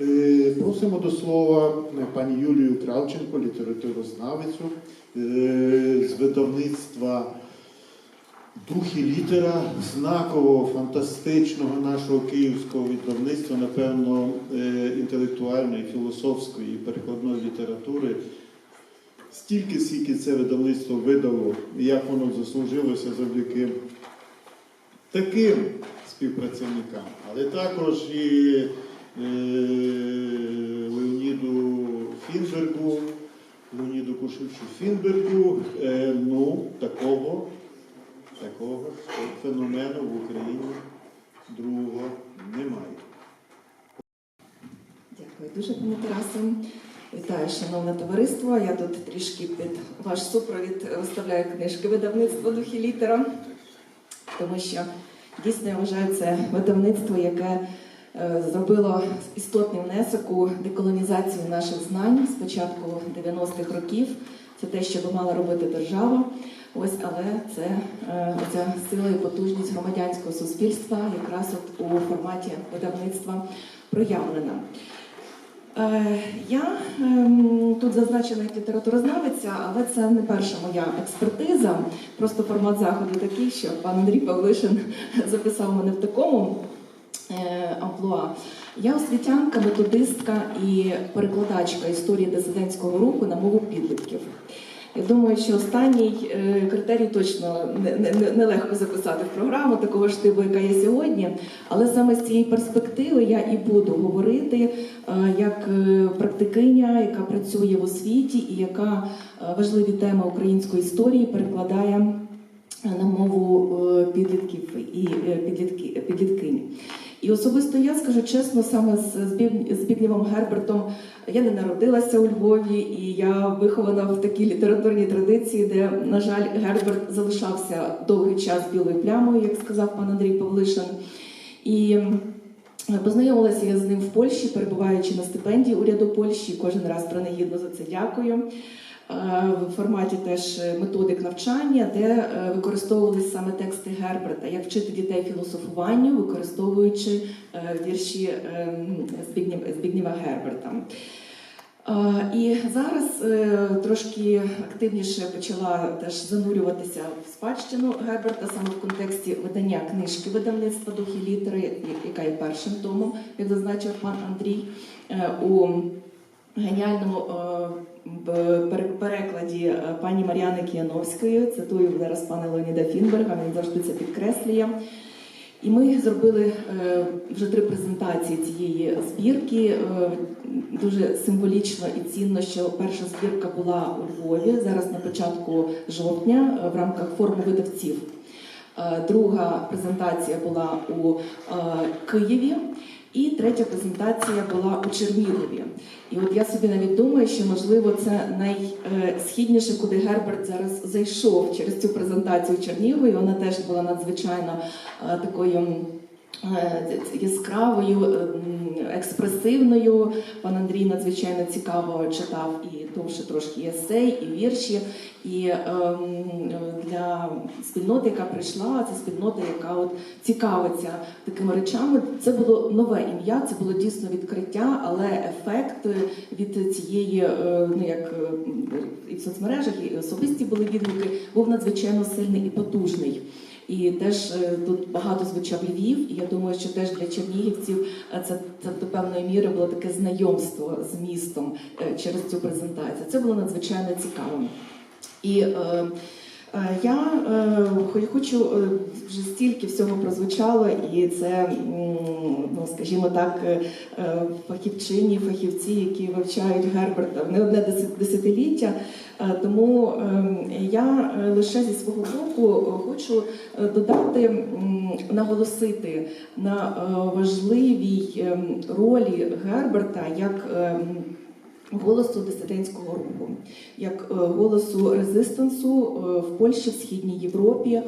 Е, Просимо до слова е, пані Юлію Кравченко, літературознавицю е, з видавництва Дух літера знакового, фантастичного нашого київського видавництва, напевно, інтелектуальної, філософської перекладної літератури. Стільки, скільки це видавництво видало, як воно заслужилося завдяки таким співпрацівникам, але також і Леоніду Фінбергу, Леоніду Кушевичу Фінбергу, е, ну, такого, такого феномену в Україні другого немає. Дякую дуже, пане Тарасе. Вітаю, шановне товариство. Я тут трішки під ваш супровід виставляю книжки видавництва «Дух і літера, тому що дійсно я вважаю це видавництво, яке е, зробило істотний внесок у деколонізацію наших знань з початку 90-х років. Це те, що би мала робити держава. Ось, але це е, оця сила і потужність громадянського суспільства якраз от у форматі видавництва проявлена. Е, Я ем, тут зазначена як літературознавиця, але це не перша моя експертиза. Просто формат заходу такий, що пан Андрій Павлишин записав мене в такому е, амплуа. Я освітянка, методистка і перекладачка історії дисидентського руху на мову підлітків. Я думаю, що останній е, критерій точно не- не- не- записати в програму такого ж типу, яка є сьогодні. Але саме з цієї перспективи я і буду говорити е, як е, практикиня, яка працює в освіті і яка е, важливі теми української історії перекладає на мову е, підлітків і е, підлітки, підліткинь. І особисто я скажу чесно, саме з Збігнєвом Гербертом я не народилася у Львові, і я вихована в такій літературній традиції, де, на жаль, Герберт залишався довгий час білою плямою, як сказав пан Андрій Павлишин. І познайомилася я з ним в Польщі, перебуваючи на стипендії уряду Польщі. Кожен раз принагідно за це дякую. Е, В форматі теж методик навчання, де е, використовувалися саме тексти Герберта, як вчити дітей філософуванню, використовуючи е, вірші е, Збігнєва- Герберта. Е, І зараз е, трошки активніше почала теж занурюватися в спадщину Герберта саме в контексті видання книжки видавництва «Дух і літери, яка є першим томом, як зазначив пан Андрій, е, у геніальному е, перекладі е, пані Мар'яни Кіяновської. Цитую зараз пана Леоніда Фінберга, він завжди це підкреслює. І ми зробили е, вже три презентації цієї збірки. Е, Дуже символічно і цінно, що перша збірка була у Львові зараз на початку жовтня в рамках форуму видавців. Друга презентація була у Києві, і третя презентація була у Чернігові. І от я собі навіть думаю, що можливо це найсхідніше, куди Герберт зараз зайшов через цю презентацію Чернігові. Вона теж була надзвичайно е, такою. Е, Яскравою, е, експресивною. Пан Андрій надзвичайно цікаво читав і довше трошки есей, і вірші. І ем, для спільноти, яка прийшла, це спільнота, яка от цікавиться такими речами. Це було нове ім'я, це було дійсно відкриття, але ефект від цієї, е, ну як е, і в соцмережах, і особисті були відгуки, був надзвичайно сильний і потужний. І теж е, тут багато звучав Львів, і я думаю, що теж для чернігівців е, це, це до певної міри було таке знайомство з містом е, через цю презентацію. Це було надзвичайно цікаво. І е, я е, хочу е, вже стільки всього прозвучало, і це, ну скажімо так, е, е, фахівчині, фахівці, які вивчають Герберта не одне десят- десятиліття. Е, Тому е, я е, лише зі свого боку е, хочу е, додати, наголосити на е, важливій ем, ролі Герберта як ем, голосу дисидентського руху, як е, голосу резистансу е, в Польщі, в Східній Європі, е,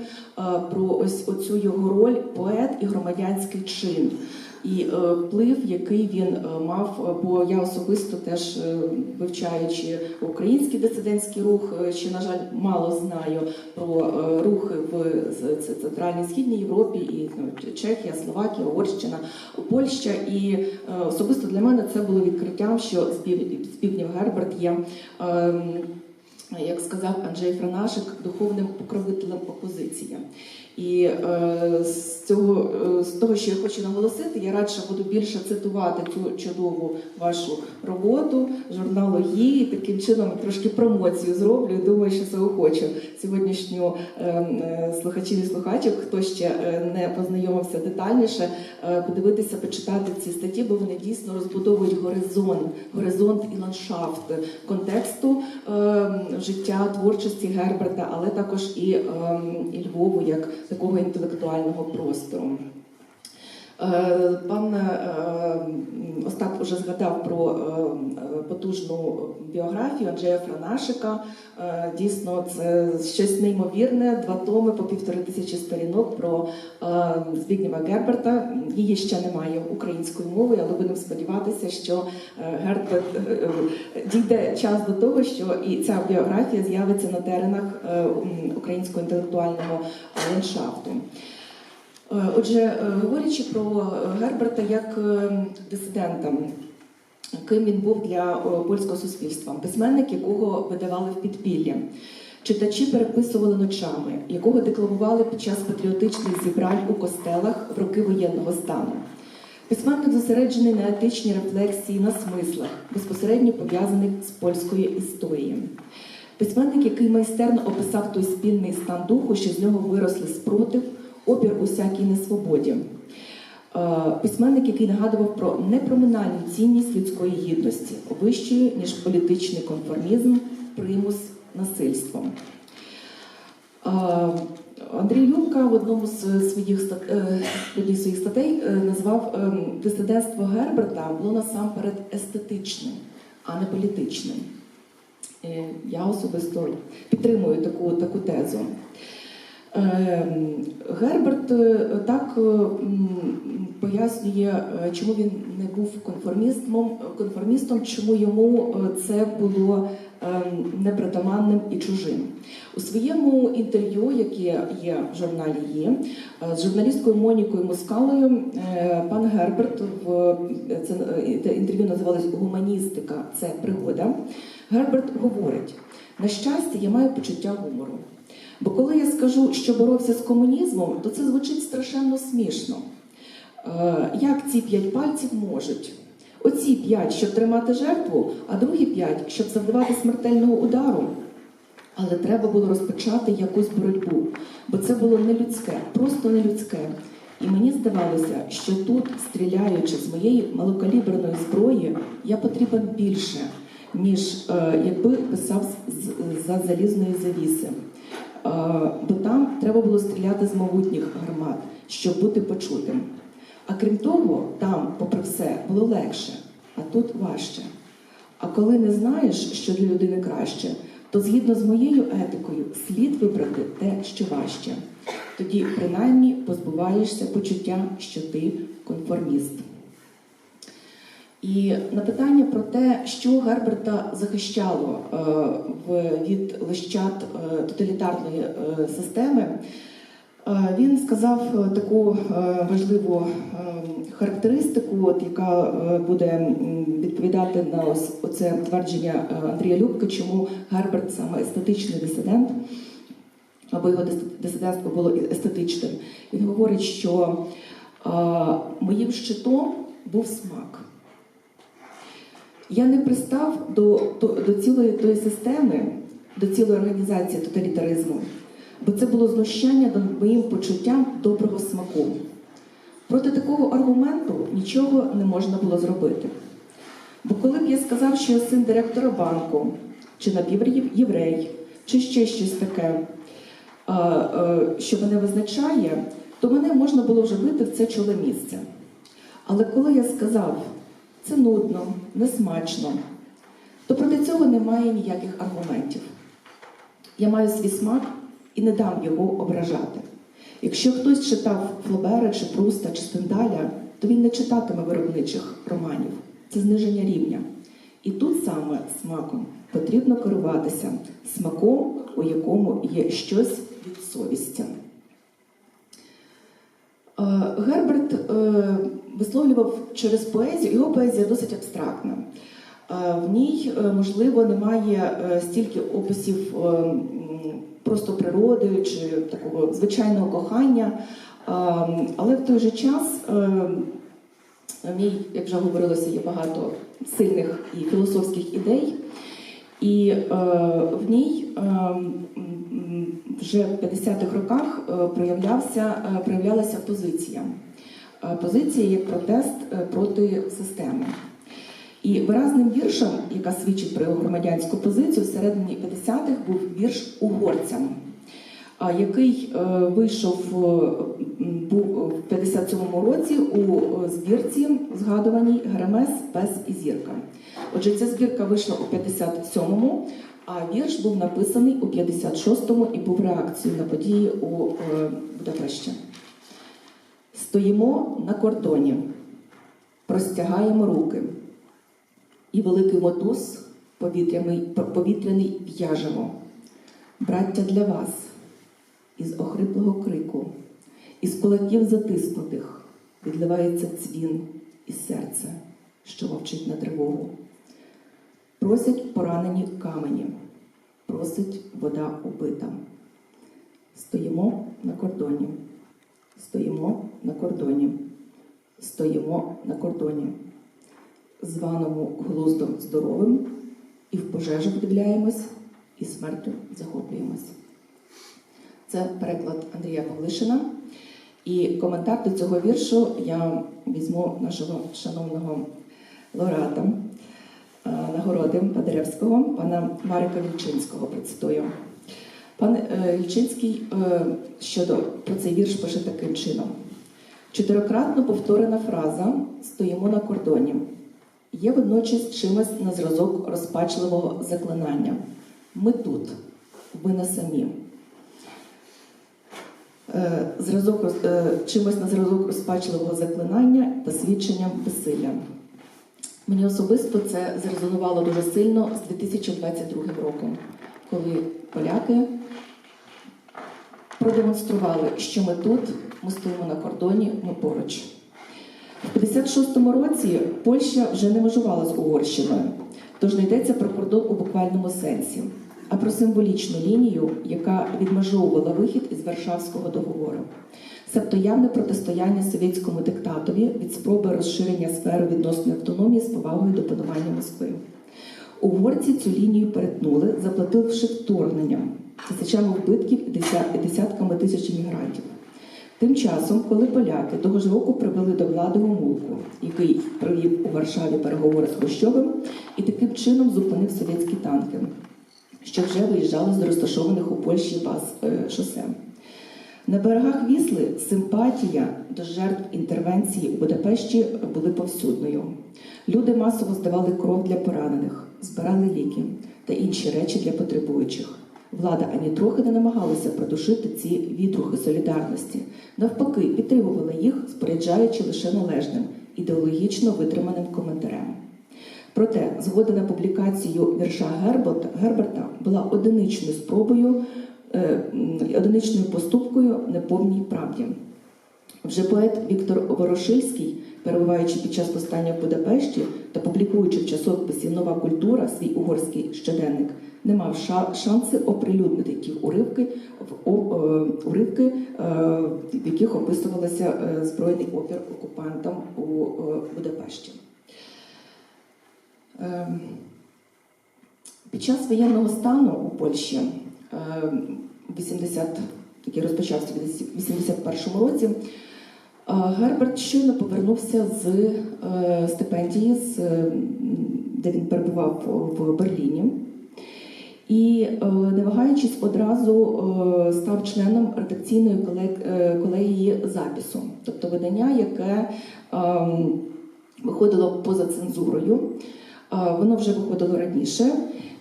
про ось оцю його роль поет і громадянський чин. І е, вплив, який він е, мав, е, бо я особисто теж вивчаючи український дисидентський рух, ще на жаль мало знаю про рухи в центральній східній Європі, і ну, Чехія, Словакія, Угорщина, Польща. І особисто для мене це було відкриттям, що Збігнєв Герберт є. ем, як сказав Анджей Франашик, духовним покровителем опозиції. І е, з цього е, з того, що я хочу наголосити, я радше буду більше цитувати цю чудову вашу роботу, журналу «Ї», і таким чином трошки промоцію зроблю. і Думаю, що заохочу сьогоднішню е, е, слухачів і слухачок, хто ще е, не познайомився детальніше, е, подивитися, почитати ці статті, бо вони дійсно розбудовують горизонт, горизонт і ландшафт контексту е, життя творчості Герберта, але також і, е, і Львову як такого інтелектуального простору. Е, Пан вже згадав про е, потужну біографію Анджея Франашика. Е, Дійсно, це щось неймовірне. Два томи по півтори тисячі сторінок про е, Збігнєва Герберта. Її ще немає українською мовою, але будемо сподіватися, що е, Герберт дійде час до того, що і ця біографія з'явиться на теренах українського інтелектуального ландшафту. Е, Отже, е, говорячи про е, Герберта як дисидента, ким він був для польського суспільства, письменник, якого видавали в підпіллі. Читачі переписували ночами, якого декламували під час патріотичних зібрань у костелах в роки воєнного стану. Письменник зосереджений на етичній рефлексії на смислах, безпосередньо пов'язаних з польською історією. Письменник, який майстерно описав той спільний стан духу, що з нього виросли спротив, опір усякій несвободі. Е, Письменник, який нагадував про непроминальну цінність людської гідності, вищою, ніж політичний конформізм, примус насильством. Е, Андрій Любка в одному з своїх стат- в одній з своїх статей е, назвав дисидентство Герберта було насамперед естетичним, а не політичним. Я особисто підтримую таку, таку тезу. Ем, Герберт е, так е, пояснює, е, чому він не був конформістом, конформістом, чому йому це було ем, непритаманним і чужим. У своєму інтерв'ю, яке є в журналі «Є», з журналісткою Монікою Москалою, пан Герберт в це інтерв'ю називалось Гуманістика це пригода. Герберт говорить: на щастя, я маю почуття гумору. Бо коли я скажу, що боровся з комунізмом, то це звучить страшенно смішно. Е, Як ці п'ять пальців можуть? Оці п'ять, щоб тримати жертву, а другі п'ять, щоб завдавати смертельного удару. Але треба було розпочати якусь боротьбу, бо це було не людське, просто не людське. І мені здавалося, що тут, стріляючи з моєї малокаліберної зброї, я потрібен більше, ніж е, якби писав за залізної завіси. Бо там треба було стріляти з могутніх гармат, щоб бути почутим. А крім того, там, попри все, було легше, а тут важче. А коли не знаєш, що для людини краще, то згідно з моєю етикою слід вибрати те, що важче. Тоді, принаймні, позбуваєшся почуття, що ти конформіст. І на питання про те, що Герберта захищало е, від лищат е, тоталітарної е, системи, він сказав таку важливу характеристику, от, яка буде відповідати на оце твердження Андрія Любки, чому Герберт саме естетичний дисидент, або його дисидентство було естетичним. Він говорить, що моїм щитом був смак. Я не пристав до, до, до цілої тої системи, до цілої організації тоталітаризму, бо це було знущання над моїм почуттям доброго смаку. Проти такого аргументу нічого не можна було зробити. Бо коли б я сказав, що я син директора банку, чи напівєврей, чи ще щось таке, а, а, що мене визначає, то мене можна було вже бити в це чоле місце. Але коли я сказав, це нудно, несмачно, то проти цього немає ніяких аргументів. Я маю свій смак і не дам його ображати. Якщо хтось читав Флобера, чи Пруста, чи Стендаля, то він не читатиме виробничих романів. Це зниження рівня. І тут саме смаком потрібно керуватися смаком, у якому є щось від совісті. Е, Герберт е, висловлював через поезію, його поезія досить абстрактна. Е, В ній, можливо, немає стільки описів просто природи чи такого звичайного кохання, але в той же час ній, як вже говорилося, є багато сильних і філософських ідей. І в ній вже в 50-х роках е, проявлявся, е, проявлялася позиція. Е, Позиція як протест проти системи. І виразним віршем, яка свідчить про його громадянську позицію, всередині 50-х був вірш угорцям, який е, вийшов е, був в 57-му році у е, збірці згадуваній Геремес, Пес і Зірка. Отже, ця збірка вийшла у 57-му, а вірш був написаний у 56-му і був реакцією на події у е, Будапешті. Стоїмо на кордоні, простягаємо руки, і великий мотуз повітряний в'яжемо. Браття для вас, із охриплого крику, із кулаків затиснутих відливається дзвін і серце, що мовчить на тривогу. Просять поранені камені, просить вода убита. Стоїмо на кордоні, стоїмо на кордоні, стоїмо на кордоні, званому глуздом здоровим, і в пожежу вдивляємось, і смертю захоплюємось. Це переклад Андрія Павлишина. І коментар до цього віршу я візьму нашого шановного лауреата е, нагороди Падеревського, пана Марика Вільчинського процитую. Пан е, Вільчинський е, щодо про цей вірш пише таким чином: чотирикратно повторена фраза Стоїмо на кордоні є водночас чимось на зразок розпачливого заклинання. Ми тут, ви не самі. Е, Зразок е, чимось на зразок розпачливого заклинання та свідченням безсилля. Мені особисто це зрезонувало дуже сильно з 2022 роком, коли поляки продемонстрували, що ми тут, ми стоїмо на кордоні, ми поруч. У 56-му році Польща вже не межувала з Угорщиною, тож не йдеться про кордон у буквальному сенсі, а про символічну лінію, яка відмежовувала вихід із Варшавського договору. Себто явне протистояння совєтському диктатові від спроби розширення сфери відносної автономії з повагою до панування Москви. Угорці цю лінію перетнули, заплативши вторгненням, тисячами вбитків і десятками тисяч іммігрантів. Тим часом, коли поляки того ж року привели до влади Гомулку, який провів у Варшаві переговори з Хрущовим і таким чином зупинив совєтські танки, що вже виїжджали з розташованих у Польщі баз е, шосе. На берегах Вісли симпатія до жертв інтервенції у Будапешті були повсюдною. Люди масово здавали кров для поранених, збирали ліки та інші речі для потребуючих. Влада ані трохи не намагалася придушити ці відрухи солідарності. Навпаки, підтримувала їх, споряджаючи лише належним, ідеологічно витриманим коментарем. Проте згода на публікацію вірша Герберта, Герберта була одиничною спробою, е, одиничною поступкою неповній правді. Вже поет Віктор Ворошильський, перебуваючи під час повстання в Будапешті та публікуючи в часописі Нова культура свій угорський щоденник, не мав ша- шанси оприлюднити ті уривки, е, уривки е, в яких описувалося е, збройний опір окупантам у Будапешті. Ем, Під час воєнного стану у Польщі, е, 80, який розпочався в 81 році, е, Герберт щойно повернувся з е, стипендії, е, де він перебував в Берліні. І, не вагаючись, одразу став членом редакційної колегії запису, тобто видання, яке ем, виходило поза цензурою. Воно вже виходило раніше,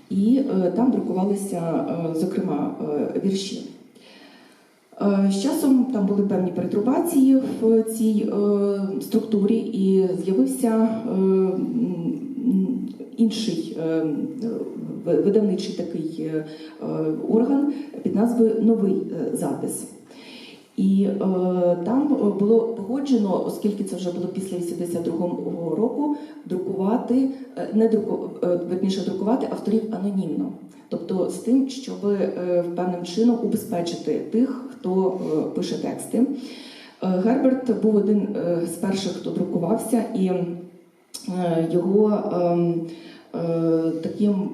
і е, там друкувалися, е, зокрема, е, вірші. З часом там були певні перетрубації в цій структурі, і з'явився інший видавничий такий орган під назвою Новий запис. І е, там е, було погоджено, оскільки це вже було після 82-го року, друкувати, е, не друку, е, верніше друкувати авторів анонімно. Тобто з тим, щоб е, певним чином убезпечити тих, хто е, пише тексти. Е, Герберт був один е, з перших, хто друкувався, і е, його ем, е, таким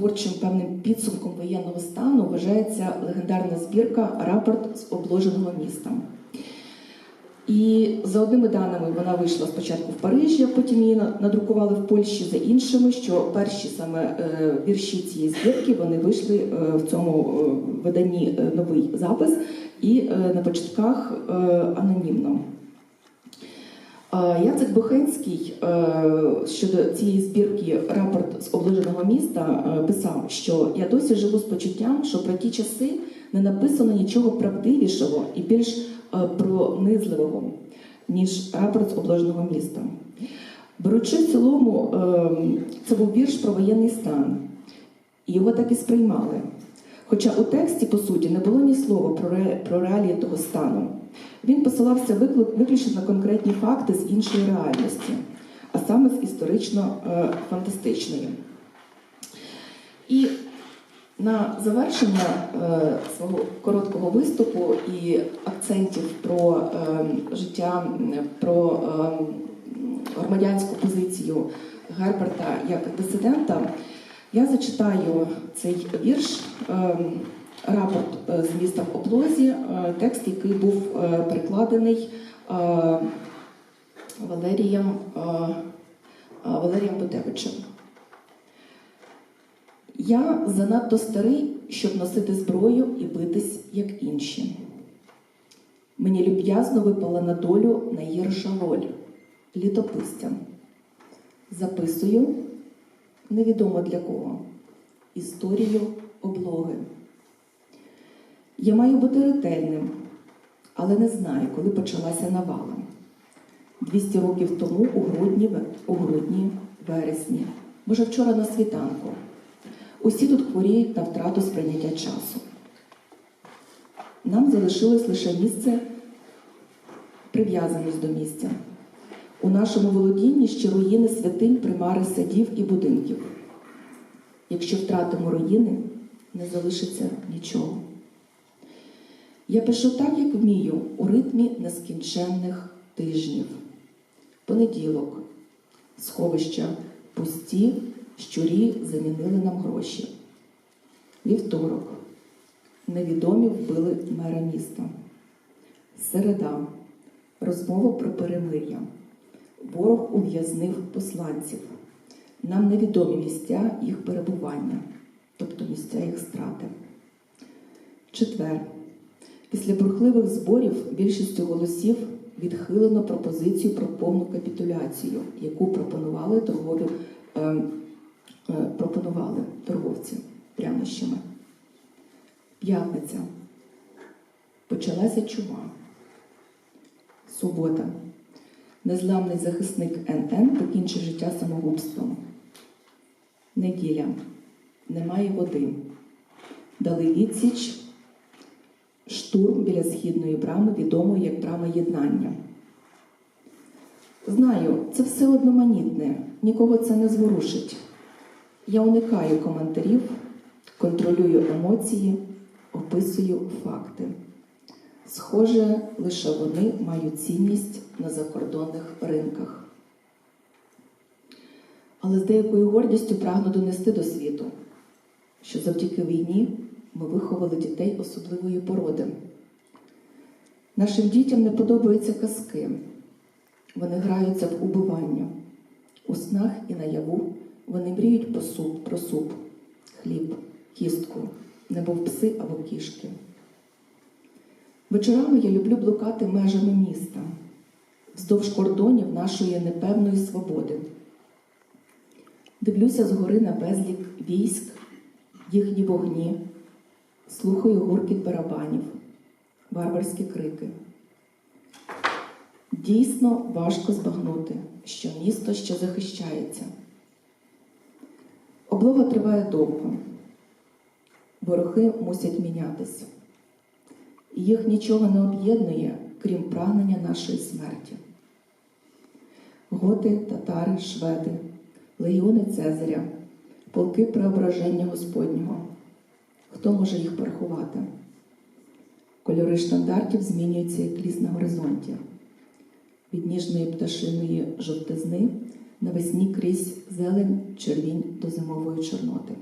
творчим певним підсумком воєнного стану вважається легендарна збірка Рапорт з обложеного міста. І за одними даними вона вийшла спочатку в Парижі, а потім її надрукували в Польщі за іншими, що перші саме е, вірші цієї збірки вони вийшли е, в цьому е, виданні новий запис і на початках анонімно. Яцек Бохенський е, щодо цієї збірки рапорт з оближеного міста е, писав, що я досі живу з почуттям, що про ті часи не написано нічого правдивішого і більш е, пронизливого, ніж рапорт з обложеного міста. Беручи в цілому, е, це був вірш про воєнний стан, і його так і сприймали. Хоча у тексті, по суті, не було ні слова про, ре, про реалії того стану. Він посилався виключно на конкретні факти з іншої реальності, а саме з історично-фантастичної. І на завершення е, свого короткого виступу і акцентів про е, життя, про е, громадянську позицію Герберта як дисидента, я зачитаю цей вірш. е, Рапорт з міста в облозі, е, текст, який був е, перекладений е, Валерієм, е, е, Валерієм Бутевичем. Я занадто старий, щоб носити зброю і битись, як інші. Мені люб'язно випала на долю найгірша роль літописця. Записую невідомо для кого історію облоги. Я маю бути ретельним, але не знаю, коли почалася навала. 200 років тому у грудні, у грудні, вересні, може вчора на світанку. Усі тут хворіють на втрату сприйняття часу. Нам залишилось лише місце, прив'язаність до місця. У нашому володінні ще руїни святинь, примари садів і будинків. Якщо втратимо руїни, не залишиться нічого. Я пишу так, як вмію, у ритмі нескінченних тижнів. Понеділок, сховища пусті, щурі замінили нам гроші. Вівторок. Невідомі вбили мера міста. Середа. Розмова про перемир'я. Ворог ув'язнив посланців. Нам невідомі місця їх перебування, тобто місця їх страти. Четвер. Після бурхливих зборів більшістю голосів відхилено пропозицію про повну капітуляцію, яку пропонували торгові, е, е, пропонували торговці прянощами. П'ятниця. Почалася чума. Субота. Незламний захисник НН покінчив життя самогубством. Неділя. Немає води. Дали відсіч штурм біля східної брами, відомої як брама єднання. Знаю, це все одноманітне, нікого це не зворушить. Я уникаю коментарів, контролюю емоції, описую факти. Схоже, лише вони мають цінність на закордонних ринках. Але з деякою гордістю прагну донести до світу, що завдяки війні ми виховали дітей особливої породи. Нашим дітям не подобаються казки. Вони граються в убивання. У снах і наяву вони мріють про суп, про суп, хліб, кістку, немов пси або кішки. Вечорами я люблю блукати межами міста, вздовж кордонів нашої непевної свободи. Дивлюся згори на безлік військ, їхні вогні, слухаю гуркіт барабанів, варварські крики. Дійсно важко збагнути, що місто ще захищається. Облога триває довго. Вороги мусять мінятися. І їх нічого не об'єднує, крім прагнення нашої смерті. Готи, татари, шведи, легіони Цезаря, полки преображення Господнього. Хто може їх порахувати? Кольори штандартів змінюються як ліс на горизонті. Від ніжної пташиної жовтизни навесні крізь зелень червінь до зимової чорноти.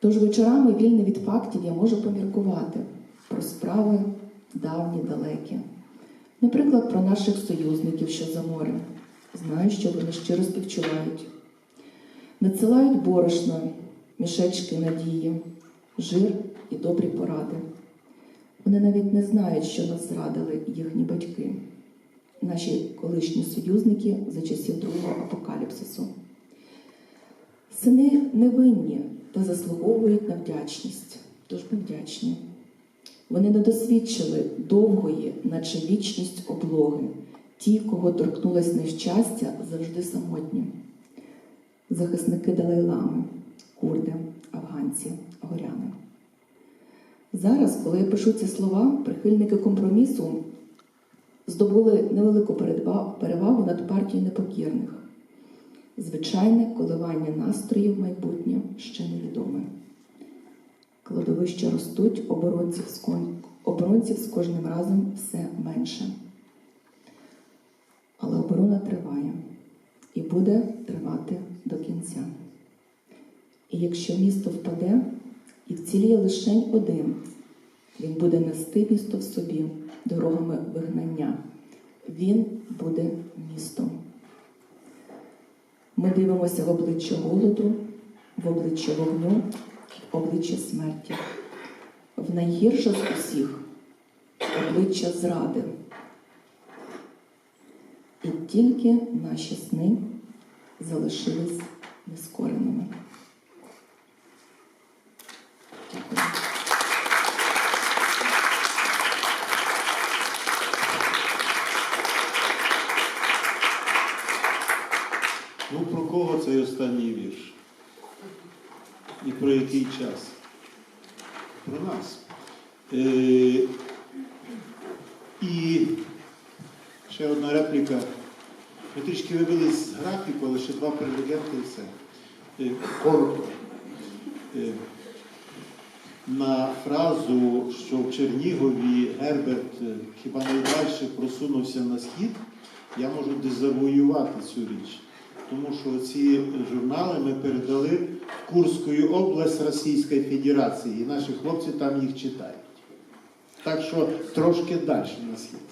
Тож вечорами вільний від фактів я можу поміркувати про справи давні, далекі. Наприклад, про наших союзників, що за морем. Знаю, що вони щиро співчувають. Надсилають борошно, мішечки надії, жир і добрі поради. Вони навіть не знають, що нас зрадили їхні батьки, наші колишні союзники за часів другого апокаліпсису. Сини невинні та заслуговують на вдячність, тож ми вдячні. Вони не досвідчили довгої, наче вічність облоги. Ті, кого торкнулось нещастя, завжди самотні. Захисники Далай-Лами, курди, афганці, горяни. Зараз, коли я пишу ці слова, прихильники компромісу здобули невелику перевагу над партією непокірних. Звичайне коливання настроїв майбутнє ще невідоме. Кладовища ростуть, оборонців з, кон... оборонців з кожним разом все менше. Але оборона триває і буде тривати до кінця. І якщо місто впаде і вціліє лишень один, він буде нести місто в собі дорогами вигнання. Він буде містом. Ми дивимося в обличчя голоду, в обличчя вогню, в обличчя смерті. В найгірше з усіх обличчя зради. І тільки наші сни залишились нескореними. Дякую. Ну, про кого цей останній вірш? І про який час? Про нас. Е, і ще одна репліка. Ми трішки вибились з графіку, але ще два прелегенти і все. Е, коротко. Е, на фразу, що в Чернігові Герберт е, хіба найдальше просунувся на схід, я можу дезавоювати цю річ. Тому що ці журнали ми передали в Курську область Російської Федерації, і наші хлопці там їх читають. Так що трошки далі на схід.